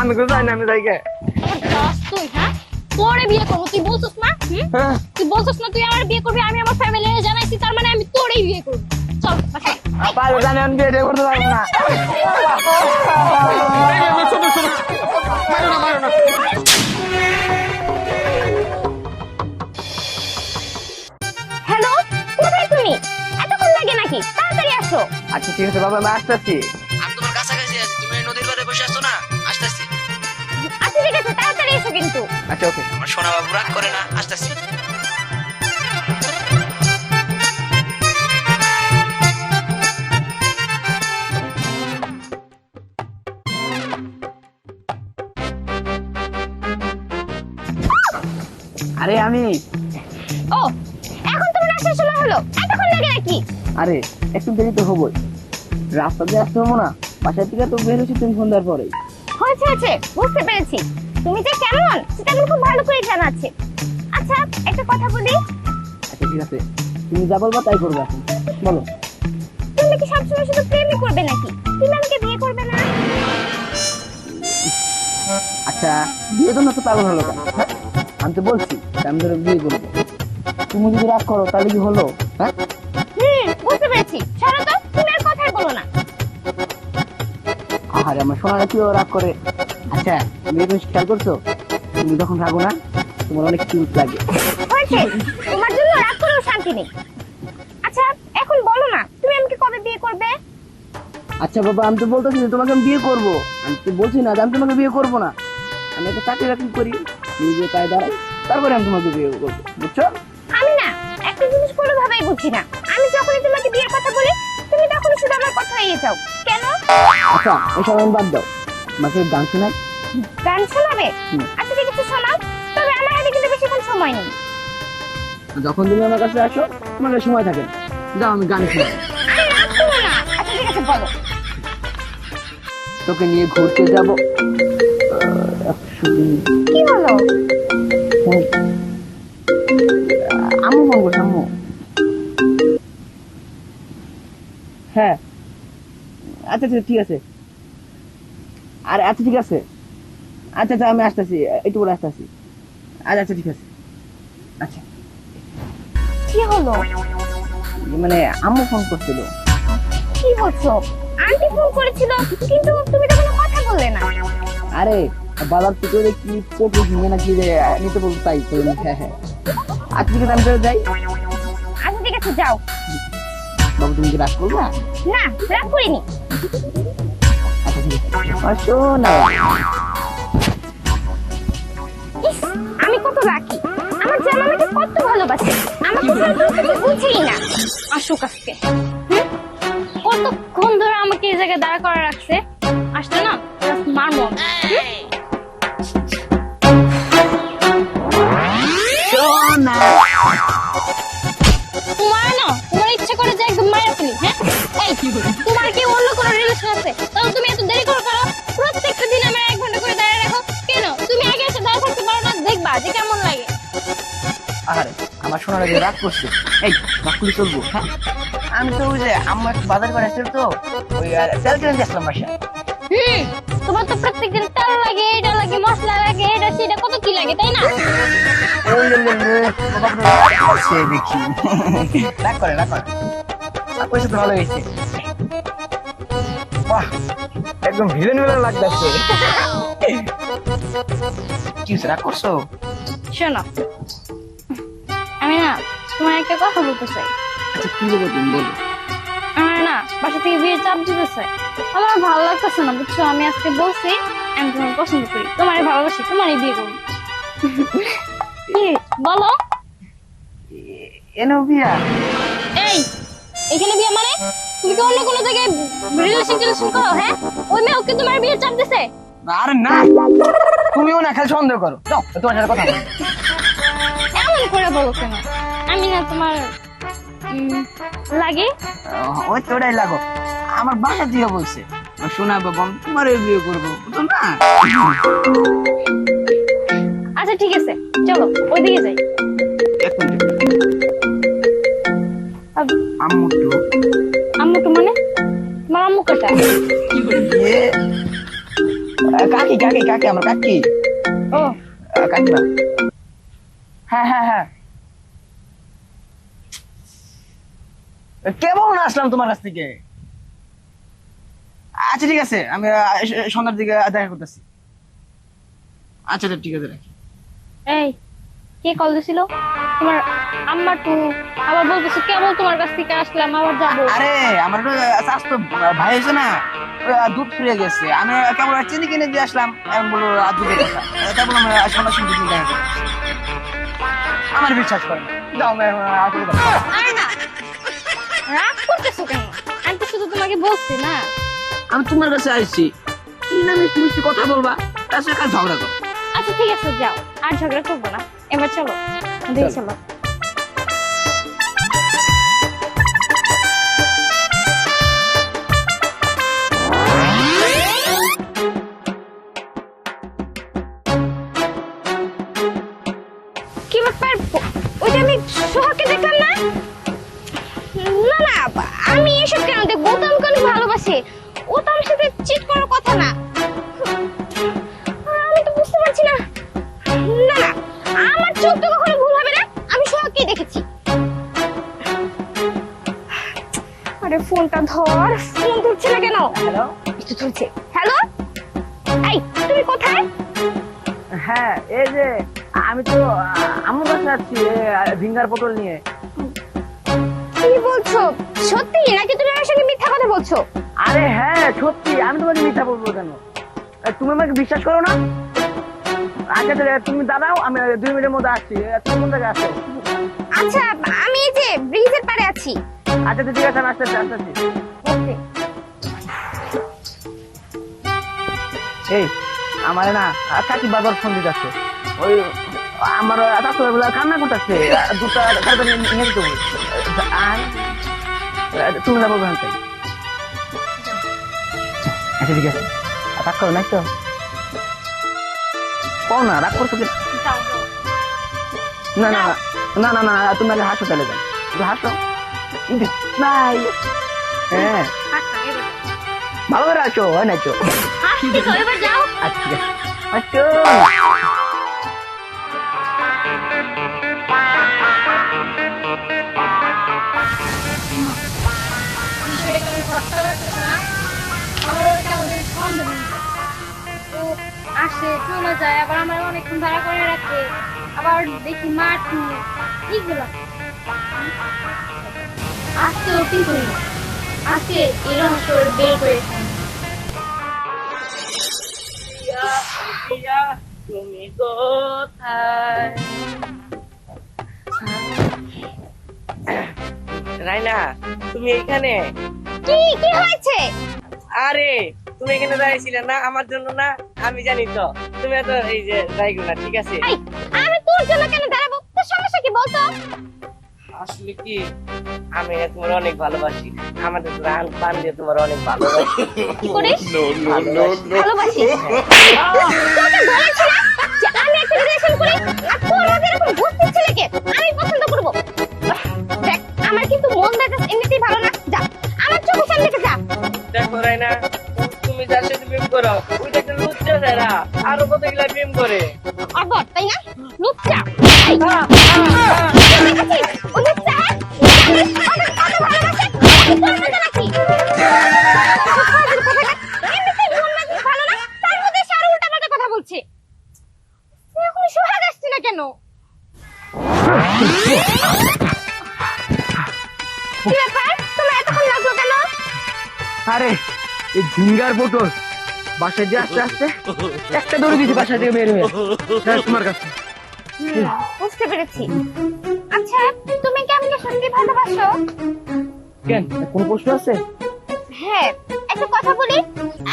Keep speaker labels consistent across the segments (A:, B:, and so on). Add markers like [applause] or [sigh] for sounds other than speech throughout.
A: আমি তো জানি না আমি যাই গে।
B: তুই হ্যাঁ? তোরে বিয়ে করব তুই বলছিস না?
A: হ্যাঁ।
B: তুই বলছিস না তুই আমার বিয়ে করবি আমি আমার ফ্যামিলি জানাইছি তার মানে আমি তোরেই বিয়ে করব। চল বাসায়
A: পারব আমি বিয়ে করতে পারব না।
B: হ্যালো কোথায় তুমি? এতক্ষণ লাগে নাকি? তাড়াতাড়ি আসো।
A: আচ্ছা ঠিক আছে বাবা আমি আসতেছি।
B: আচ্ছা
A: ওকে
C: আমার সোনা বাবু রাগ করে না আসতেছি।
A: আরে আমি।
B: ও এখন তোমার আসার সময় হলো। এতক্ষণ লাগে নাকি
A: আরে একটু দেরি তো হবোই। রাস্তা দিয়ে আসতে হব না? বাসার থেকে তো বের হচ্ছি তুমি সন্ধ্যার পরে
B: হয়েছে হয়েছে বুঝতে পেরেছি। তুমি যে কেমন সেটা আমি খুব ভালো করে জানা আছে। আচ্ছা একটা কথা বলি।
A: আচ্ছা ঠিক আছে। তুমি যা বলবা তাই করবে বলো।
B: তুমি কি সবসময় শুধু প্রেমই করবে নাকি? তুমি আমাকে বিয়ে করবে না?
A: আচ্ছা বিয়ে তো না তো পাগল হলো কেন? হ্যাঁ? আমি তো বলছি আমি ধরো বিয়ে করব। তুমি যদি রাগ করো তাহলে কি হলো? হ্যাঁ?
B: হুম বুঝতে পেরেছি। ছাড়ো তো তুমি আর কথাই বলো না।
A: আহারে আমার সোনারা কেউ রাগ করে? আচ্ছা তুমি একটু খেয়াল করছ? তুমি যখন রাগো না তোমার অনেক কিউট লাগে।
B: হয়েছে। তোমার জন্য রাগ করেও শান্তি নেই। আচ্ছা এখন বলো না তুমি আমাকে কবে বিয়ে করবে?
A: আচ্ছা বাবা আমি তো বলতেছি যে তোমাকে আমি বিয়ে করব। আমি তো বলছি না যে আমি তোমাকে বিয়ে করব না। আমি একটা চাকরি বাকরি করি নিজে পায়ে দাঁড়াই তারপরে আমি তোমাকে বিয়ে করব বুঝছ?
B: আমি না একটা জিনিস কোনোভাবেই বুঝি না। আমি যখনই তোমাকে বিয়ের কথা বলি তুমি তখনই শুধু আমার কথা এড়িয়ে যাও। কেন?
A: আচ্ছা এসব আমি বাদ দাও। আমাকে গান শোনাই
B: গান শোনাবে? আচ্ছা ঠিক আছে শোনাও। তবে আমার হাতে কিন্তু বেশিক্ষণ সময় নেই।
A: যখন তুমি আমার কাছে আসো তোমার সময় থাকে। যাও আমি গান শোনাই।
B: আচ্ছা ঠিক আছে বলো।
A: তোকে নিয়ে ঘুরতে যাব।
B: কি হলো?
A: আম্মু ফোন করছে আম্মু হ্যাঁ। আচ্ছা আচ্ছা ঠিক আছে। আরে আচ্ছা ঠিক আছে। আচ্ছা আচ্ছা আমি আসতেছি। একটু করে আসতেছি। আচ্ছা আচ্ছা ঠিক আছে। আচ্ছা।
B: কি হলো?
A: মানে আম্মু ফোন করছিল।
B: কি বলছো আন্টি ফোন করেছিল কিন্তু তুমি তো কোনো কথা বললে না।
A: আরে বাজার থেকে কি পটল কিনে না কি যে নিতে বলতো তাই তো হ্যাঁ হ্যাঁ। আচ্ছা ঠিক আছে আমি যাই।
B: আচ্ছা ঠিক আছে যাও।
A: বাবু তুমি কি রাগ করবা?
B: না রাগ করিনি। ইস আমি কত লাকি আমার আমাকে কত ভালোবাসে। আমাকে বুঝেই না। আসুক আজকে। কতক্ষণ ধরে আমাকে এই জায়গায় দাঁড়া করা রাখছে? আসলে না? মারবো তোমার না তোমার ইচ্ছা করে যে একদম মায়ের ফেলি হ্যাঁ?
A: আরে আমার সোনার আগে রাগ করছে। এই রাগ করলে চলবো হ্যাঁ? আমি তো ওই যে আম্মা একটু বাজার করে আসছিল তো ওই তেল কিনে দিয়ে আসলাম বাসা
B: হুম তোমার তো প্রত্যেকদিন তেল লাগে এটা লাগে মশলা লাগে এটা সেটা কত কি লাগে তাই না?
A: দেখি। রাগ করে রাগ করে। রাগ ভালো হয়েছে। বাহ একদম ভিলেন ভিলেন লাগতেছে কি রাগ করছ?
B: শোনো আমি না তোমার একটা কথা বলতে চাই।
A: আচ্ছা কি বলব তুমি বলো।
B: আমার না বাসা থেকে চাপ দিতেছে। আমার ভালো লাগতেছে না বুঝছ? আমি আজকে বলছি আমি তোমার পছন্দ করি। তোমার ভালোবাসি তোমারই বিয়ে করব। [laughs] কি? বলো।
A: এনো বিয়া।
B: এই এখানে বিয়ে মানে? তুমি কি অন্য কোনো জায়গায় রিলেশন টিলেশন করো হ্যাঁ? ওই মেয়ে ওকে তোমার বিয়ে চাপ দিছে?
A: আরে না তুমিও না খালি সন্দেহ করো। তোমার সাথে কথা
B: করে বলো কেন আমি না তোমার লাগে?
A: ওই তো ওটাই লাগো। আমার বাসা দিয়ে বলছে। শোনা বাবা তোমার বিয়ে করব না?
B: আচ্ছা ঠিক আছে চলো ওইদিকে যাই।
A: আম্মু তো
B: আম্মু তো মানে? তোমার আম্মু
A: আহ, কাকি কাকি কাকি আমার কাকি।
D: ও।
A: কাকিমা। হ্যাঁ হ্যাঁ হ্যাঁ। কেমন আসলাম তোমার কাছ থেকে। আচ্ছা ঠিক আছে আমি সন্ধ্যার দিকে দেখা করতেছি। আচ্ছা ঠিক আছে রাখি।
D: এই কে কল দিছিল? তোমার আম্মা টু আবার বলতেছে কেবল তোমার কাছ থেকে আসলাম আবার যাব।
A: আরে আমার তো স্বাস্থ্য ভাই হয়েছে না দুধ ফুরিয়ে গেছে। আমি কেমন চিনি কিনে দিয়ে আসলাম আমি কথা। আহ, তারপর আমি সন্ধ্যার সঙ্গে দেখা করতেছি। আমার বিশ্বাস করে দাও যাও।
D: আরে না। রাগ করতেছো কেন? আমি তো শুধু তোমাকে বলছি না।
A: আমি তোমার কাছে আসছি। কি না মিষ্টি মিষ্টি কথা বলবা? তার সাথে ঝগড়া করো?
D: আচ্ছা ঠিক আছে যাও। আর ঝগড়া করব না। এবার চলো। দেখি চলো। কি ব্যাপার? ওইটা আমি সোহাকে দেখলাম না? না না আমি এসব কেন ও তো অনেক ভালোবাসে। ও তো আমার সাথে চিট করার কথা না। আমি তো বুঝতে পারছি না। না না আমার চোখ তো কখনো ভুল হবে না। আমি সোহাগকে দেখেছি। আরে ফোনটা ধর। ফোন ধরছে না কেন?
A: হ্যালো
D: একটু ধরছে। হ্যালো এই তুমি কোথায়?
A: হ্যাঁ এই যে আমি তো আমার কাছে আসছি ভিঙ্গার পটল নিয়ে।
D: কি বলছো? সত্যি? নাকি তুমি আমার সঙ্গে মিথ্যা কথা বলছো?
A: আরে হ্যাঁ সত্যি। আমি তোমাকে মিথ্যা বলব কেন? তুমি আমাকে বিশ্বাস করো না? আচ্ছা তুমি দাঁড়াও আমি দুই মিনিটের মধ্যে আসছি। তুমি কোন জায়গায়
D: আচ্ছা আমি এই যে ব্রিজের পাড়ে আছি।
A: আচ্ছা ঠিক আছে আমি আসতেছি আসতেছি
D: ওকে।
A: এই আমার না কাকি বাবার ফোন দিতে ওই আমার বলে কান্না করতেছে। দুটা তাড়াতাড়ি নিয়ে যেতে। আর তুমি যাব থেকে। আচ্ছা ঠিক আছে। রাগ করো নাই তো কও না রাগ করছ না না না না না না তুমি আগে হাসো তাহলে যাও। হাসো নাই হ্যাঁ। ভালো করে আসো হয়
D: যাও।
A: আচ্ছা আচ্ছা।
D: আসে চলে যায় আবার আমার অনেকক্ষণ ভাড়া করে রাখে আবার দেখি মাঠ এইগুলো। আজকে ও কিন্তু আজকে এই রহস্য বের করে
A: তুমি কোথায়?
E: রাইনা তুমি এখানে?
D: কি কি হয়েছে?
E: আরে তুমি এখানে দাঁড়িয়েছিলে না আমার জন্য না আমি জানি তো। তুমি এত এই যে যাই না ঠিক আছে?
D: আমি তোর জন্য কেন দাঁড়াবো? তোর সমস্যা কি বলতো?
E: আসলে কি আমি তোমার অনেক ভালোবাসি। আমাদের রান পান দিয়ে তোমার অনেক ভালোবাসি।
D: কি করিস?
E: ভালোবাসি।
D: কি ব্যাপার? তোমার এতক্ষণ লাগল কেন?
A: আরে এই ঝিঙ্গার পটল বাসায় দিয়ে আসতে আসতে একটা দৌড়ে দিয়েছি বাসা থেকে বের হয়ে। হ্যাঁ, তোমার কাছে।
D: বুঝতে পেরেছি। আচ্ছা তুমি কি আমাকে সত্যি ভালোবাসো?
A: কেন? কোন প্রশ্ন আছে?
D: হ্যাঁ একটা কথা বলি।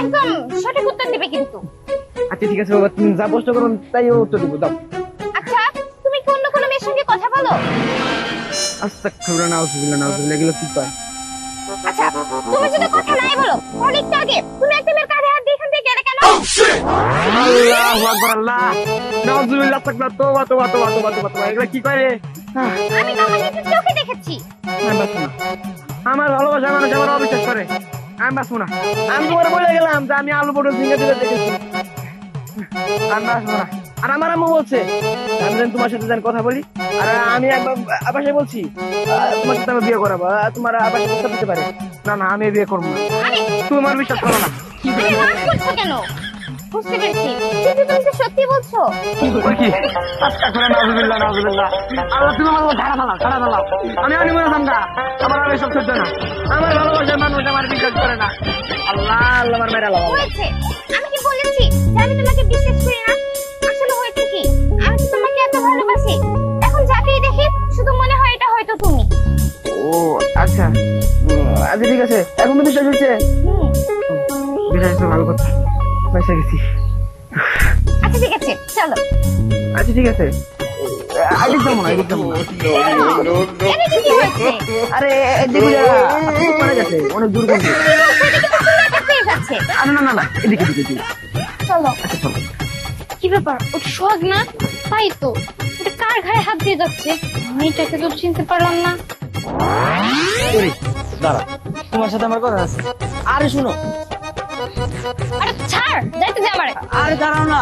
D: একদম সঠিক উত্তর দিবে কিন্তু।
A: আচ্ছা ঠিক আছে বাবা তুমি যা প্রশ্ন করো তাই উত্তর দিব দাও।
D: আচ্ছা তুমি কি অন্য কোনো মেয়ের সঙ্গে কথা বলো?
A: আস্তাক খাবরা না উজবিল্লাহ না উজবিল্লাহ এগুলো কি পায়
D: আচ্ছা তুমি যদি কথা নাই বলো। অনেকটা আগে তুমি একটা মেয়ের কাঁধে হাত দিয়ে এখান থেকে গেলে কেন?
A: আল্লাহু আকবার আল্লাহ! নাউজুবিল্লাহ তাকবার তোবা তোবা তোবা তোবা তোবা তোবা এগুলো কি করে
D: আমি তো আমার নিজের চোখে দেখেছি।
A: বাঁচবো আমার ভালোবাসা মানুষ আমার অবিশ্বাস করে। আমি বাঁচবো না। আমি তোমার বলে গেলাম যে আমি আলু পটল ঝিঙ্গা দিলে দেখেছি। আমি আসব না। আর আমার আম্মু বলছে আমি যেন তোমার সাথে যেন কথা বলি। আর আমি একবার আবাসে বলছি তোমার সাথে আমি বিয়ে করাবো। তোমার আবাসে প্রস্তাব দিতে পারে। না না আমি বিয়ে করব না। তুমি আমার বিশ্বাস করো না।
B: কেন? বুঝতে পেরেছি। কিন্তু তুমি তো সত্যি বলছো?
A: ওই কি? আজকা করে নাজুবিল্লাহ নাজুবিল্লাহ আল্লাহ তুমি আমার ধারা ফেলাও ধারা ফেলাও আমি আমি মনে না আমার আর এসব সহ্য না। আমার ভালোবাসার মানুষ আমার বিশ্বাস করে না। আল্লাহ আল্লাহ আমার মেরা
B: হয়েছে। আমি কি বলেছি? আমি তোমাকে বিশ্বাস করি না? হয়তো তুমি।
A: ও আচ্ছা। আচ্ছা ঠিক আছে। এখন তো বিশ্বাস হচ্ছে। বিশ্বাস হচ্ছে ভালো কথা। পয়সা গেছি।
B: আচ্ছা ঠিক আছে চলো।
A: আচ্ছা ঠিক আছে। আইডিক যাব না আইডিক যাব
B: কি
A: আরে এদিকে যা গেছে অনেক দূর করছে আরে না না না এদিকে এদিকে এদিকে।
B: চলো।
A: আচ্ছা চলো।
B: কি ব্যাপার? ওটা সোহাগ না? তাই তো। কার ঘাড়ে হাত দিয়ে যাচ্ছে? মেয়েটাকে তো চিনতে পারলাম না।
A: ওরে দাঁড়া তোমার সাথে আমার কথা আছে। আরে শুনো।
B: আরে ছাড় যাইতে দে আমারে।
A: আরে দাঁড়াও না।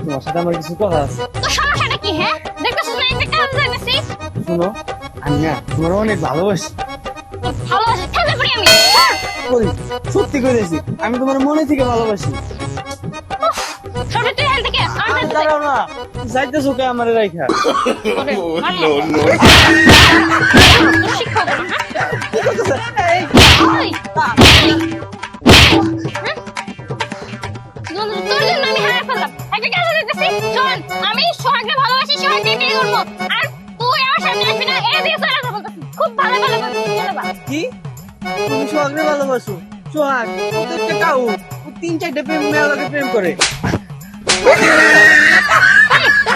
A: তোমার সাথে আমার কিছু কথা আছে।
B: তো সমস্যাটা কি হ্যাঁ? দেখতেছিস না একটা কাজ যাইতেছি
A: শুনো আমি না তোমার অনেক ভালোবাসি।
B: ভালোবাসি? খেতে পারি আমি ছাড়।
A: করি সত্যি করেছি আমি তোমার মনে থেকে ভালোবাসি।
B: সরে তুই এখান থেকে আর যাইতে দে।
A: দাঁড়াও না। যাইতেছো কে আমার রাইখা
B: না, আমি সোহাগকে ভালোবাসি, সোহাগকে বিয়ে করব। আর তুই আমার সামনে আসবি না, খুব ভালো ভালো।
F: কি তুমি সোহাগরে ভালোবাসো সোহাগ ও তো একটা কাউ ও তিন চারটে প্রেম প্রেম করে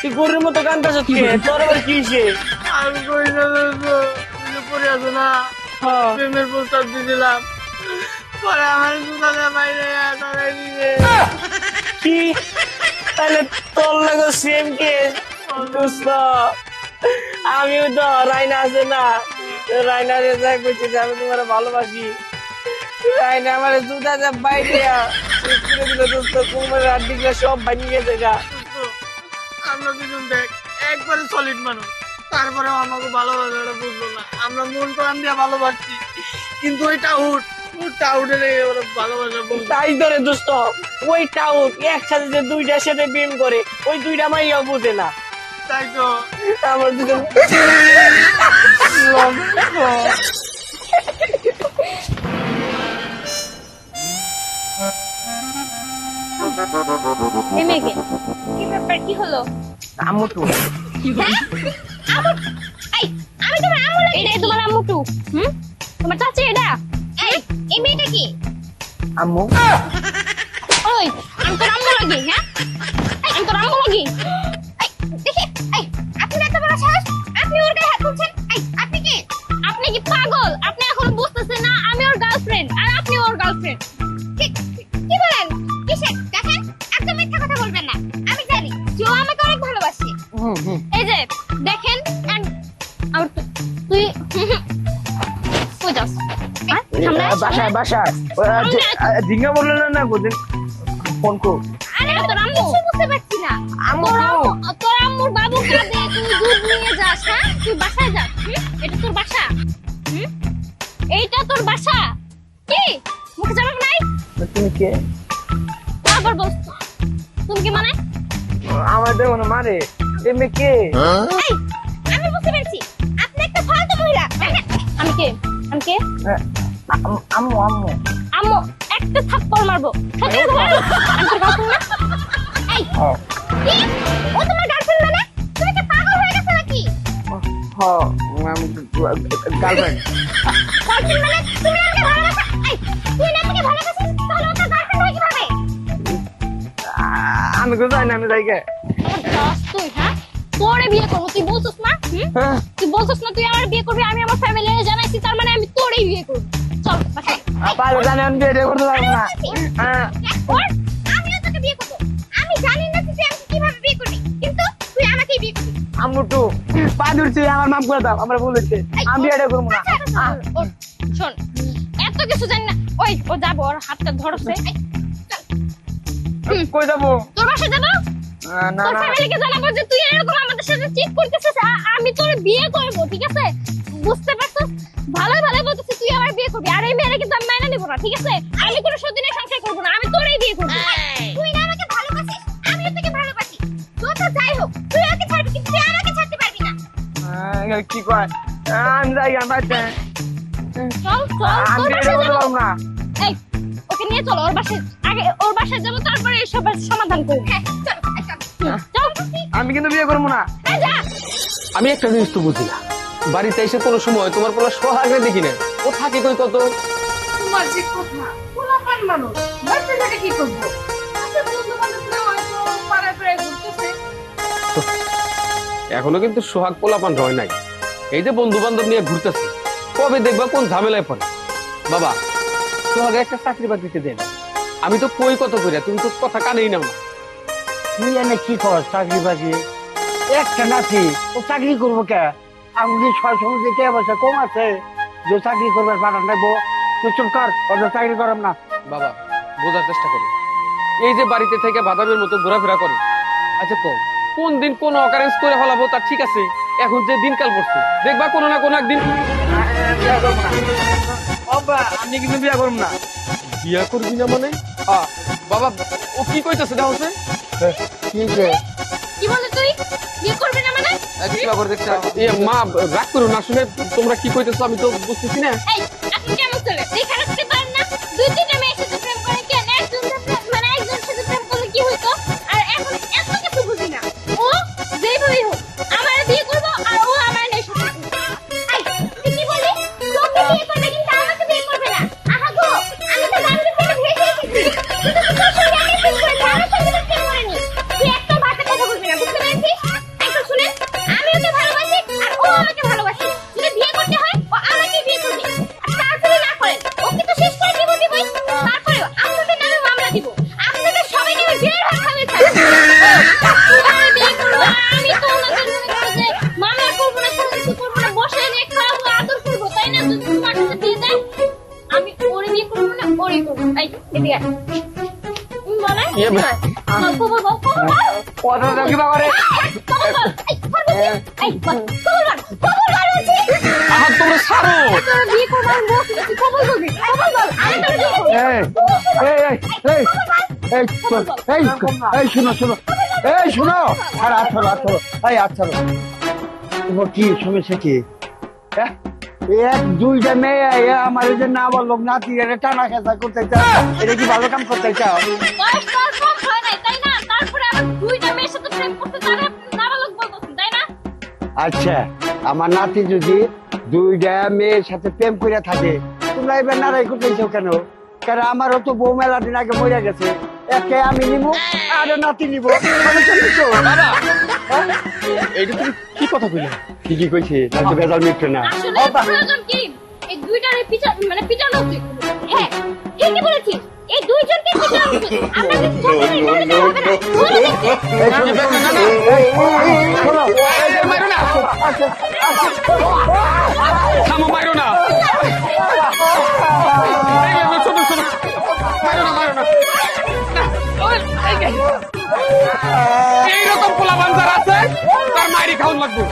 E: তুই গরুর মতো কান্দাছ কে তোর আবার কি হইছে?
A: আমি কই না পড়ে আছো না। প্রেমের প্রস্তাব দিয়েছিলাম পরে আমার সুদাকে বাইরে তারাই দিবে
E: কি? তাহলে তোর লাগে সেম কেস দোস্ত আমিও তো রাইনা আছে না। রাইনা রে যা কইছে যে আমি তোমার ভালোবাসি। রাইনা আমার জুতা যা বাইরে করে দিল দোস্ত কোমরের হাত সব ভাঙিয়ে গেছে গা।
A: আমরা দুজন দেখ একবারে সলিড মানুষ। তারপরেও আমাকে ভালোবাসাটা বুঝলো না। আমরা মন প্রাণ দিয়ে ভালোবাসছি। কিন্তু ভালোবাসা বুঝলো
E: তাই ধরে দোস্ত ওই টাউট একসাথে যে দুইটার সাথে বিম করে ওই দুইটা মাইয়া বুঝে না।
A: তাই তো।
E: আমার [laughs] দুজন
B: গে কি ব্যাপার, কি হলো?
A: আম্মু তো।
B: হ্যাঁ? আম্মু, এই, আমি তোমার আম্মু লাগি এটাই তোমার আম্মু টু। হুম? তোমার চাচি এটা? এই এই মেয়েটা কি?
A: আম্মু। বাসায় বাসায়। ঝিঙ্গা বললেন না না গোদিন ফোন কো
B: আরে তোর আম্মু। বুঝতে পারছি না।
A: আম্মু
B: তোর আম্মু। আম্মুর বাবু কাঁদে তুই দুধ নিয়ে যাস হ্যাঁ? তুই বাসায় হুম? এটা তোর বাসা এইটা তোর বাসা। কি? মুখে জবাব নাই?
A: তুমি কে?
B: আবার বল। তুমি কি মানে?
A: আমার দেখো না মারে এমনি কে?
B: আমি বুঝতে পেরেছি। আপনি একটা ফালতু মহিলা। আমি কে? আমি কে?
A: আম- আম্মু আম্মু
B: আম্মু। একটা থাপ্পড় মারবো। সত্যি কথা বলো? আমি তোর গার্লফ্রেন্ড না এই
A: হ্যাঁ
B: কি? ও তোমার গার্লফ্রেন্ড মানে? তুমি কি পাগল হয়ে গেছো নাকি?
A: হ্যাঁ গার্লফ্রেন্ড।
B: গার্লফ্রেন্ড মানে? তুমি আমাকে ভালোবাসো এই তুই না আমাকে ভালোবাসিস তাহলে ও তোর গার্লফ্রেন্ড হয় কীভাবে
E: আমি তো জানি না আমি যাই গে
B: আমার তুই হ্যাঁ? তোরে বিয়ে করব তুই বলছিস না?
E: হ্যাঁ।
B: তুই বলছিস না তুই আমার বিয়ে করবি আমি আমার ফ্যামিলি জানাইছি তার মানে আমি তোরেই বিয়ে করব। চল বাসায়
E: পারলে জানি আমি বিয়ে করতে পারব না। হ্যাঁ।
B: আমিও তোকে বিয়ে করব। আমি জানি না তুই আমাকে কীভাবে বিয়ে করবি কিন্তু তুই আমাকেই বিয়ে করবি।
E: আম্মু টু পা ধরছি আমার মাফ করে দাও আমরা ভুল আমি বিয়েটা করব না।
B: আচ্ছা, শোন এত কিছু জানি না। ওই ও যাব ওর হাতটা ধরছে।
E: কই যাব?
B: তোর বাসায় যাব?
E: না না
B: ফ্যামিলিকে জানাব যে তুই এরকম আমাদের সাথে চিট করতেছিস আমি তোর বিয়ে করব ঠিক আছে? বুঝতে পারছিস? ভালো ভালো বলতেছিস তুই আমার বিয়ে করবি। আর এই মেয়েরা কিন্তু আমি মাইনা নিব না ঠিক আছে? আমি কোনো সতীনের সংসার করব না আমি তোরই বিয়ে করব। তুই না আমাকে ভালোবাসিস আমিও তোকে ভালোবাসি। যত যাই হোক তুই ওকে ছাড়বি কিন্তু তুই আমাকে ছাড়তে পারবি না।
E: আহ, কি কয়? আমি যাই আমার
B: চল চল
E: আমি না।
B: এই ওকে নিয়ে চলো ওর বাসায় আগে ওর বাসায় যাব তারপরে এসব সমাধান করব। হ্যাঁ চল
E: আমি কিন্তু বিয়ে করব না।
G: আমি একটা জিনিস তো বুঝি না। বাড়িতে এসে কোনো সময় তোমার কোনো সোহাগে দেখি না? ও থাকে কই কত?
H: তোমার যে কথা পোলাপান মানুষ বাচ্চা থাকে কি করব? আচ্ছা
G: এখনও কিন্তু সোহাগ পোলাপান রয় নাই। এই যে বন্ধু বান্ধব নিয়ে ঘুরতেছে কবে দেখবা কোন ঝামেলায় পড়ে? বাবা সোহাগে একটা চাকরি বাকরিতে দেন। আমি তো কই কত করিয়া তুমি তো কথা কানেই নাও না।
I: তুই এনে কি কর চাকরি বাকরি? একটা নাতি ও চাকরি করব কে? আমি ছয় সময় দিতে বসে কম আছে? যে চাকরি করবে নেব তুই চুপ কর চাকরি করাম না।
G: বাবা বোঝার চেষ্টা করো। এই যে বাড়িতে থেকে বাদামের মতো ঘোরাফেরা করে। আচ্ছা কম কোন দিন কোন অকারেন্স করে ফেলাবো তার ঠিক আছে এখন যে দিনকাল পড়ছে দেখবা কোনো না কোনো একদিন
E: আমি কিন্তু বিয়ে করব না।
G: বিয়া করবি না মানে? বাবা ও কি কইতেছে না হচ্ছে
I: কি যে?
B: কি বলে তুই? বিয়ে করবি না মানে?
G: এ মা রাগ করো না আসলে তোমরা কি কইতেছো আমি তো বুঝতেছি না।
B: এই আপনি কেমন চলে দেখে রাখতে পারেন না। দুই তিনটা কি
E: বাবা রে
G: আহা তোমরা ছাড়ো
I: এই শোন, শুনো। এই শুনো। আর এই তোমার কি সমস্যা কি? হ্যাঁ? এক দুইটা মেয়ে এ আমার এই যে না বলল নাতি এটা টানা খেঁচা করতে চাও এটা কি ভালো কাম করতে চাও? আচ্ছা আমার নাতি যদি দুইটা মেয়ের সাথে প্রেম করে থাকে তোমরা এবার নারাই করতেছো কেন? কারণ আমারও তো বউ মেলা দিন আগে মরে গেছে। একে আমি নিব আর নাতি নিব। সমস্যা নেই
G: এইটা তুমি কি কথা কইলে?
I: ঠিকই কইছে না তো বেজাল মিটছে না।
B: মানে পিটানো উচিত হ্যাঁ ঠিকই বলেছিস। এই দুইজনকে উচিত আমরা [laughs] হবে না।
I: আচ্ছা, আচ্ছা,
G: থামো মারো না এইরকম পোলা বান্দার আছে তার মারি খাওয়ান লাগবে।